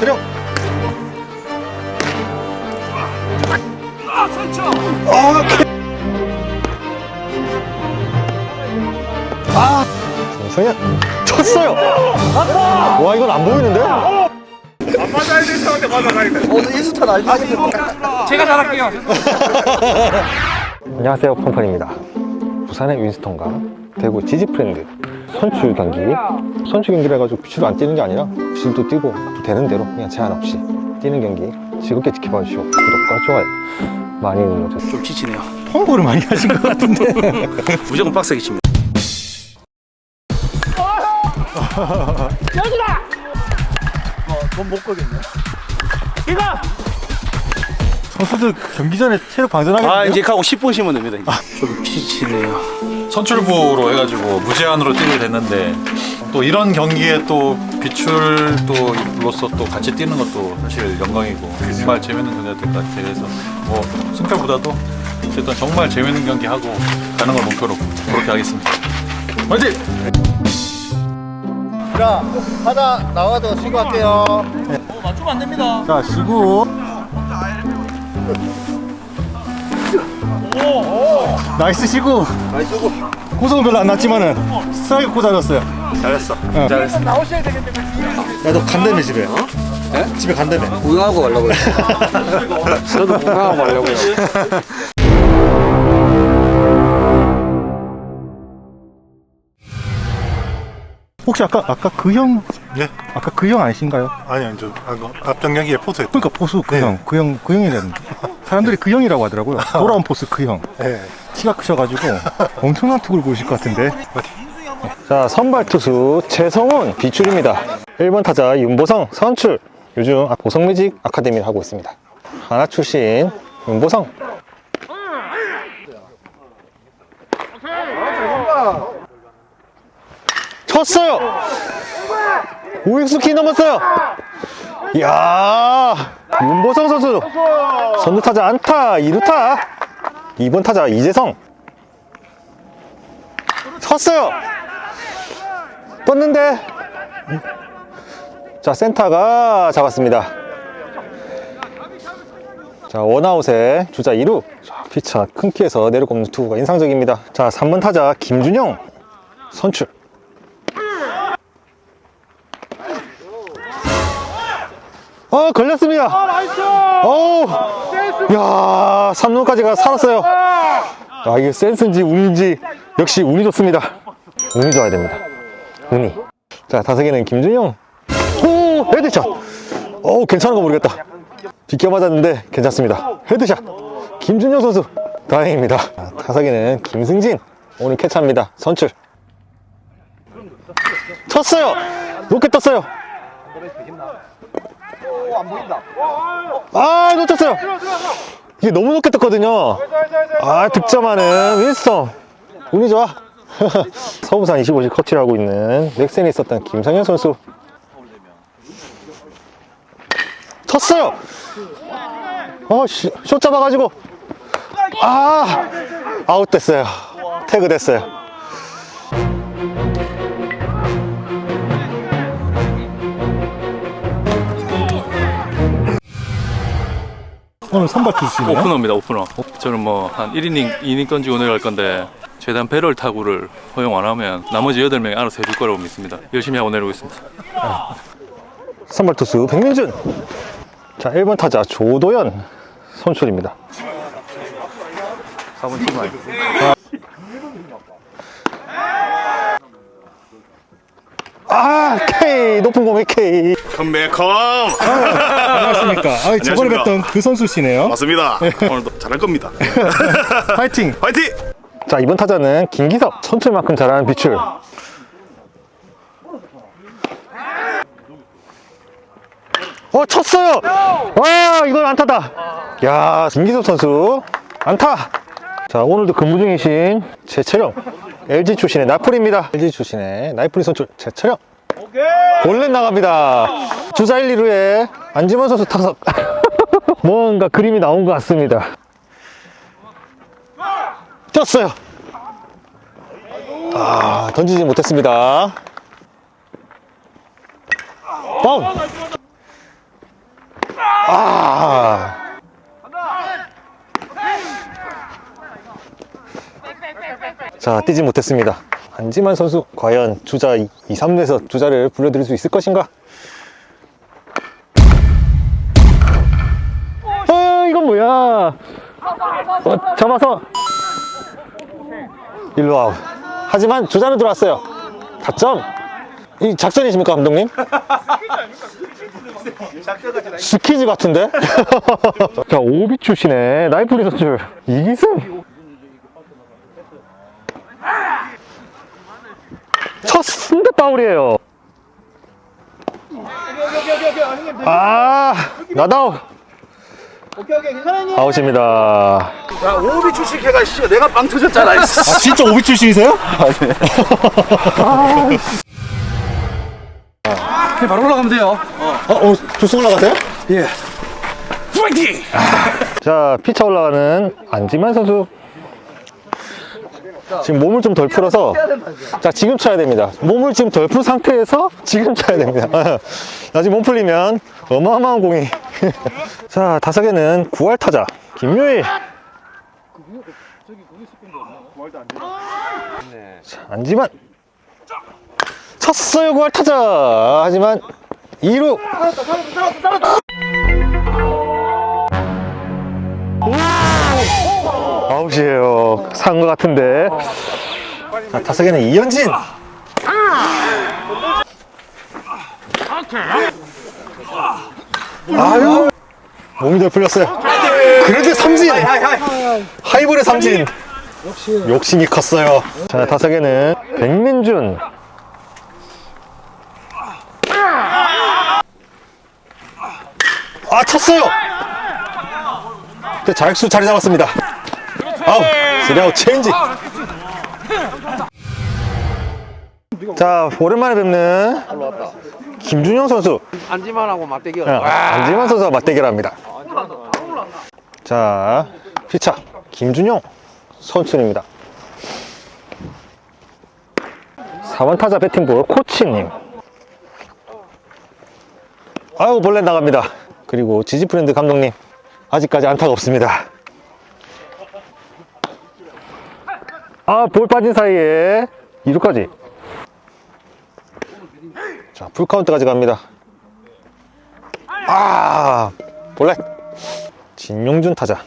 재철영. 아, 아, 성현 쳤어요. 와 이건 안 보이는데? 맞아야 될 사람한테 맞아가야 돼. 오늘 일수탄 알지? 제가 잘할게요. 안녕하세요 펑펀입니다. 부산의 윈스턴과 대구 지지프렌드 선출 경기 선출 경기를 해가지고 비출을 안 뛰는 게 아니라 비출도 뛰고 되는 대로 그냥 제한 없이 뛰는 경기 즐겁게 지켜봐 주시고 구독과 좋아요 많이 눌러주세요. 좀 지치네요. 홍보를 많이 하신 것 같은데. 무조건 빡세게 칩니다. 선수들 경기 전에 체력 방전하겠는데요? 아 이제 가고 10분 쉬면 됩니다. 이제. 좀 지치네요. 선출부로 해가지고 무제한으로 뛰게 됐는데 또 이런 경기에 또 비출도로서 또 같이 뛰는 것도 사실 영광이고 정말 재밌는 경기가 될 것 같아요. 그래서 뭐 승패보다도 어쨌든 정말 재밌는 경기 하고 가는 걸 목표로 그렇게 하겠습니다. 화이팅! 자 하나 나와도 신고할게요. 자, 시구. 나이스 시구. 나이스 고 고성은 별로 안 났지만은 스트라이크 꽂아줬어요. 잘했어. 잘했어. 야너 간다며 집에. 어? 집에 간다며. 구경하고 가려고요. 저도 구경하고 가려고요. 혹시 아까 아까 그 형? 예? 아까 그 형 아니신가요? 아니요, 저 앞전 경기에 포수였. 그러니까 포수 그 네. 형, 그 형, 그 형이라는. 사람들이 그 형이라고 하더라고요. 돌아온 포수 그 형. 네. 키가 크셔가지고 엄청난 투구를 보실 것 같은데. 자 선발 투수 최성훈 비출입니다. 1번 타자 윤보성 선출 요즘 보성 뮤직 아카데미를 하고 있습니다. 하나 출신 윤보성 쳤어요. 우익수 키 넘었어요. 이야 윤보성 선수. 선두 타자 안타 2루타. 2번 타자 이재성. 쳤어요. 떴는데. 자 센터가 잡았습니다. 자 원아웃에 주자 2루. 자, 피차 큰 키에서 내려꼽는 투구가 인상적입니다. 자 3번 타자 김준영 선출 어 걸렸습니다. 어우 야 3루까지가 살았어요. 아 이게 센스인지 운인지 역시 운이 좋습니다. 운이 좋아야 됩니다. 운이. 자 다섯개는 김준영. 오 헤드샷. 오 괜찮은 거 모르겠다. 비껴 맞았는데 괜찮습니다. 헤드샷. 김준영 선수 다행입니다. 자, 다섯개는 김승진. 오늘 캐치합니다. 선출. 쳤어요. 높게 떴어요 아 놓쳤어요. 이게 너무 높게 떴거든요. 아 득점하는 윈스턴. 운이 좋아. 서부산 25시 커치를 하고 있는 넥센에 있었던 김성현 선수. 쳤어요. 어, 씨, 숏 잡아가지고. 아 아웃됐어요. 태그 됐어요 오늘 선발 투수시네요. 오프너입니다, 오프너. 저는 뭐 한 1이닝, 2이닝 던지고 내려갈 건데 최대한 배럴 타구를 허용 안 하면 나머지 8명이 알아서 해줄 거라고 믿습니다. 열심히 하고 내려오겠습니다. 선발 투수 백민준 자 1번 타자 조도현 선출입니다 4번 팀 아이. 아 K 높은 공에 K 컴백 컴. 안녕하십니까. 아, 저번에 안녕하십니까. 뵀던 그 선수시네요. 맞습니다. 오늘도 잘할 겁니다. 파이팅! 화이팅! 자 이번 타자는 김기석 선출만큼 잘하는 비출 어 쳤어요 와 이건 안타다 야 김기석 선수 안타 자 오늘도 근무 중이신 최철영 LG 출신의 나풀입니다 LG 출신의 나이프리 선출 최철영 볼넷 나갑니다. 주사 1, 2루에 안지만 선수 타석. 뭔가 그림이 나온 것 같습니다. 뛰었어요. 아, 던지지 못했습니다. 뻥! 아! 자, 뛰지 못했습니다. 안지만 선수, 과연 주자 2, 3루에서 주자를 불러드릴 수 있을 것인가? 어, 이건 뭐야? 어, 잡아서. 일루 아웃. 하지만 주자는 들어왔어요. 타점. 이 작전이십니까, 감독님? 스키즈 같은데? 자, 오비 출신의 나이프리 선수 이기승. 첫 승대 파울이에요. 아, 나다우. 아웃입니다. 오비 출신 걔가 씨 내가 빵 터졌잖아. 아 진짜 오비 출신이세요? 바로 올라가면 돼요. 어, 어 조승 올라가세요? 파이팅! 자, 피차 올라가는 안지만 선수. 그러니까 지금 몸을 좀 덜 풀어서 자 지금 쳐야 됩니다. 몸을 지금 덜 푼 상태에서 지금 쳐야 됩니다. 나 지금 몸 풀리면 어마어마한 공이. 자 다섯 개는 9할 타자 김유일. 자, 안지만. 쳤어요 9할 타자. 하지만 2루. 살았다 살았다 살았다. 9시에요. 산 것 같은데. 자, 타석에는 이현진! 아유! 몸이 덜 풀렸어요. 그래도 삼진! 하이볼의 삼진! 욕심이 컸어요. 자, 타석에는 백민준. 아, 쳤어요! 자, 액수 자리 잡았습니다. 아우, 쓰리아웃 체인지. 자, 오랜만에 뵙는 김준영 선수. 안지만하고 맞대결. 아, 안지만 선수와 맞대결합니다. 자, 피차 김준영 선수입니다. 4번 타자 배팅볼 코치님. 아유, 볼넷 나갑니다. 그리고 지지프렌드 감독님. 아직까지 안타가 없습니다. 아, 볼 빠진 사이에 2루까지. 자, 풀카운트까지 갑니다. 아, 볼넷. 진용준 타자.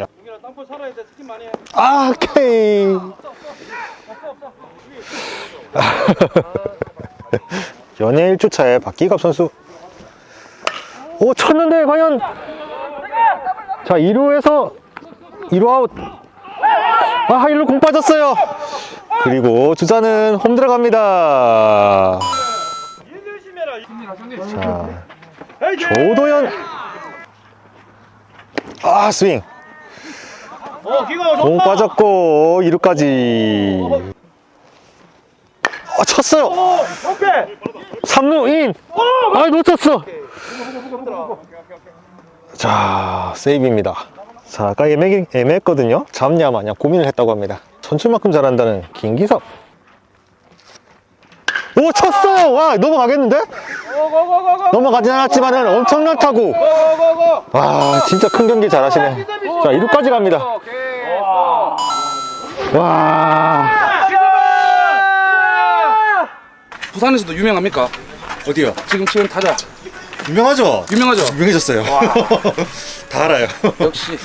야. 아, 오케이. 연예 1주차에 박기갑 선수. 오, 쳤는데, 과연. 자, 2루에서 2루 아웃. 아, 1루 공 빠졌어요. 그리고 주자는 홈 들어갑니다. 자, 조도현. 아, 스윙. 공 빠졌고, 2루까지. 아, 쳤어요. 3루 인. 아, 놓쳤어. 자, 세이브입니다. 자, 아까 애매, 애매했거든요. 잡냐 마냐 고민을 했다고 합니다. 선출만큼 잘한다는 김기섭. 오, 쳤어요! 와, 넘어가겠는데? 넘어가진 않았지만은 엄청난 타구. 와, 진짜 큰 경기 잘하시네. 자, 2루까지 갑니다. 와. 부산에서도 유명합니까? 어디요? 지금 치는 타자 유명하죠? 유명하죠? 유명해졌어요. 다 알아요. 역시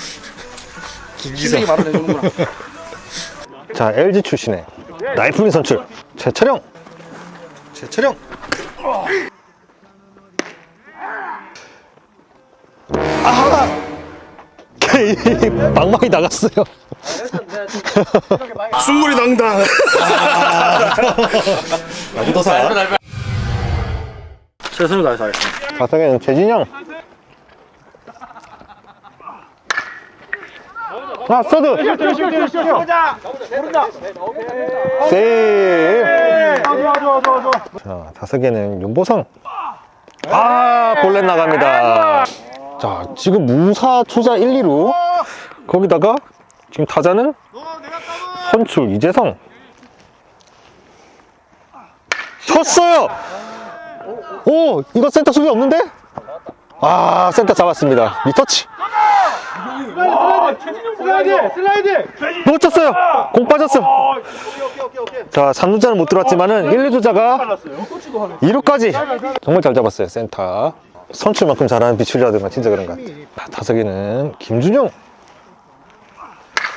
김기성. 실력이 해주는구나. 자, LG 출신의 나이프민 선출. 최철영. 최철영. K 방망이 나갔어요. 순물이 당당. 나구도사. 최선을 다해서 하겠습니다. 가성에는 최진영. 아, 서드. 세이브. 자, 다섯 개는 윤보성. 아, 볼넷 나갑니다. 자, 지금 무사 투자 1, 2루. 거기다가 지금 타자는 선출 이재성. 쳤어요. 오, 이거 센터 수비 없는데? 아, 센터 잡았습니다. 리터치. 놓쳤어요. 공 빠졌어. 자, 3루자는 못 들어왔지만은 1, 2루자가 2루까지 정말 잘 잡았어요. 센터. 선출만큼 잘하는 비출이라든가 진짜 그런 것 같아. 자, 타석에는 김준용.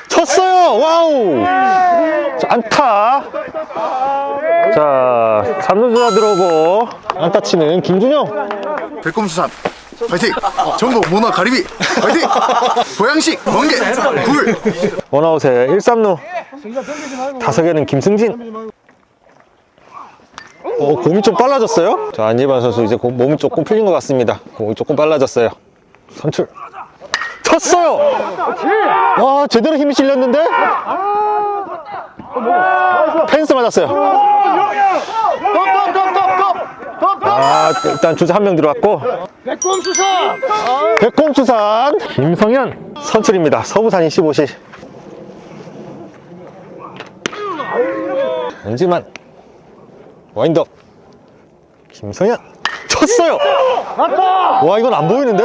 쳤어요. 와우. 자, 안타. 자, 3루자 들어오고 안타 치는 김준용. 백곰수산. 화이팅! 전국 문화 가리비. 화이팅! 보양식 멍게 굴. 원아웃에 1, 3루. 타석에는 김승진. 어, 공이 좀 빨라졌어요? 자 안예반 선수 이제 공- 몸이 조금 풀린 것 같습니다. 공이 조금 빨라졌어요. 선출. 쳤어요! 와 제대로 힘이 실렸는데? 펜스 맞았어요 아 일단 주자 한 명 들어왔고. 백곰수산 김성현. 선출입니다. 서부산 25시. 은지만 와인더. 김성현. 쳤어요! 와 이건 안 보이는데?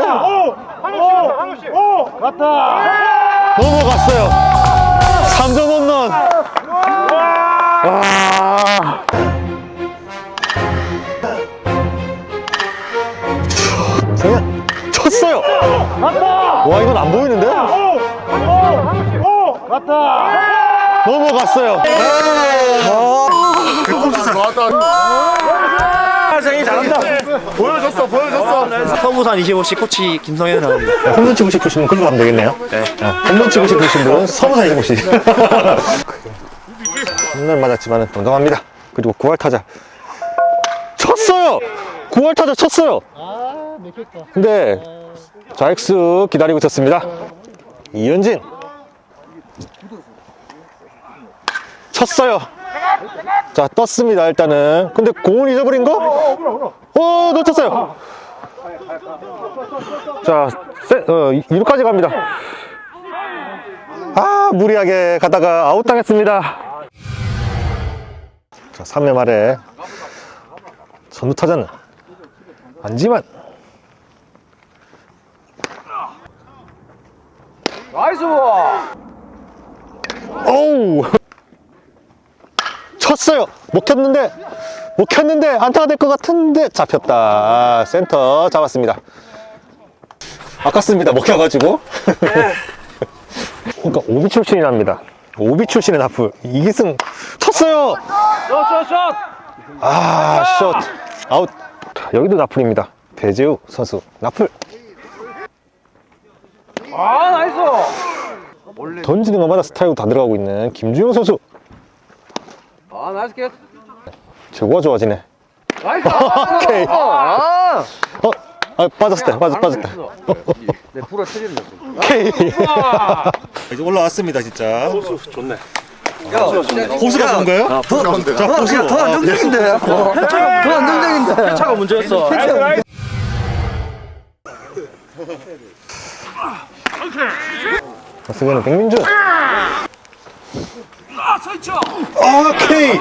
넘어갔어요. 3점 홈런. 와 와 이건 안 보이는데? 넘어갔어요. 서부산 25시 코치 김성현이라고 합니다. 홈런 치고 싶으시면 글로 가면 되겠네요. 네. 홈런 치고 싶으신 분은 서부산 25시. 홈런 맞았지만 동감합니다. 그리고 9할 타자. 쳤어요! 9할 타자 쳤어요! 근데 좌익수 기다리고 있었습니다. 이현진. 쳤어요. 자, 떴습니다, 일단은. 근데 공을 잊어버린 거? 어, 놓쳤어요. 자, 세, 어, 2루까지 갑니다. 아, 무리하게 가다가 아웃당했습니다. 자, 3회 말에 전후 타자는 안지만. 나이스! 오우! 쳤어요! 먹혔는데, 먹혔는데, 안타가 될 것 같은데, 잡혔다. 아, 센터 잡았습니다. 아깝습니다. 먹혀가지고. 그러니까 오비 출신이랍니다. 오비 출신의 나프 이기승 쳤어요. 아, 숏 아웃. 자, 여기도 나풀입니다. 배재우 선수 나풀. 아, 나이스. 던지는 것마다 스타일로 다 들어가고 있는 김주영 선수. 아 나이스 cat 제구가 좋아지네. 나이스 오케이. 아 어, 아, 빠졌을 때, 빠졌, 빠졌을 때. 내 불어 터지는 오케이. 이제 올라왔습니다 진짜. 좋네. 호수가 좋은 거예요? 자 호수. 아, 안정적인데 더 안 정적인데 차가 문제였어. 승현은 백민준. 오케이.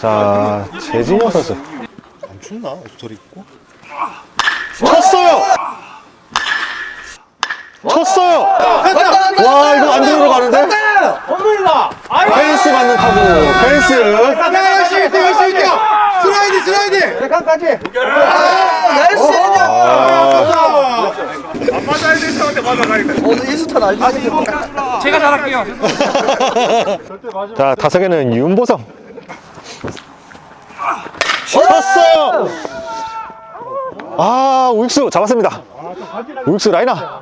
자, 재진영 선수. 안 춥나? 소리 있고. 쳤어요! 쳤어요! 와, 이거 안쪽으로 가는데? 펜스 맞는 타구, 펜스. 슬라이드 슬라이드 제가 잘할게요 자, 타석에는 윤보성. 쳤어요! 아, 우익수 잡았습니다. 우익수 라이나.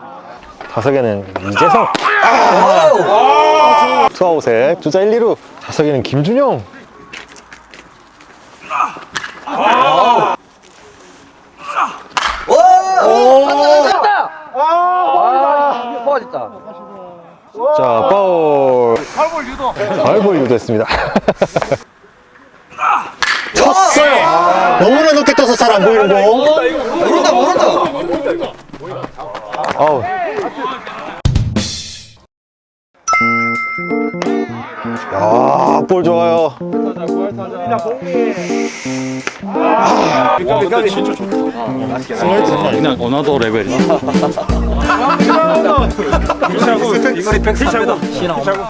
타석에는 이재성. 아! 투아웃에 주자 1, 2루. 타석에는 김준용. 아 뽑아졌다 자, 파울. 발볼 유도. 발볼 유도했습니다. 쳤어요! 너무나 높게 떠서 잘 안 보이는 거. 모른다 모른다 아우. 야, 볼 좋아요. 와 근데 진짜 좋다. 그냥 어나더 레벨이야.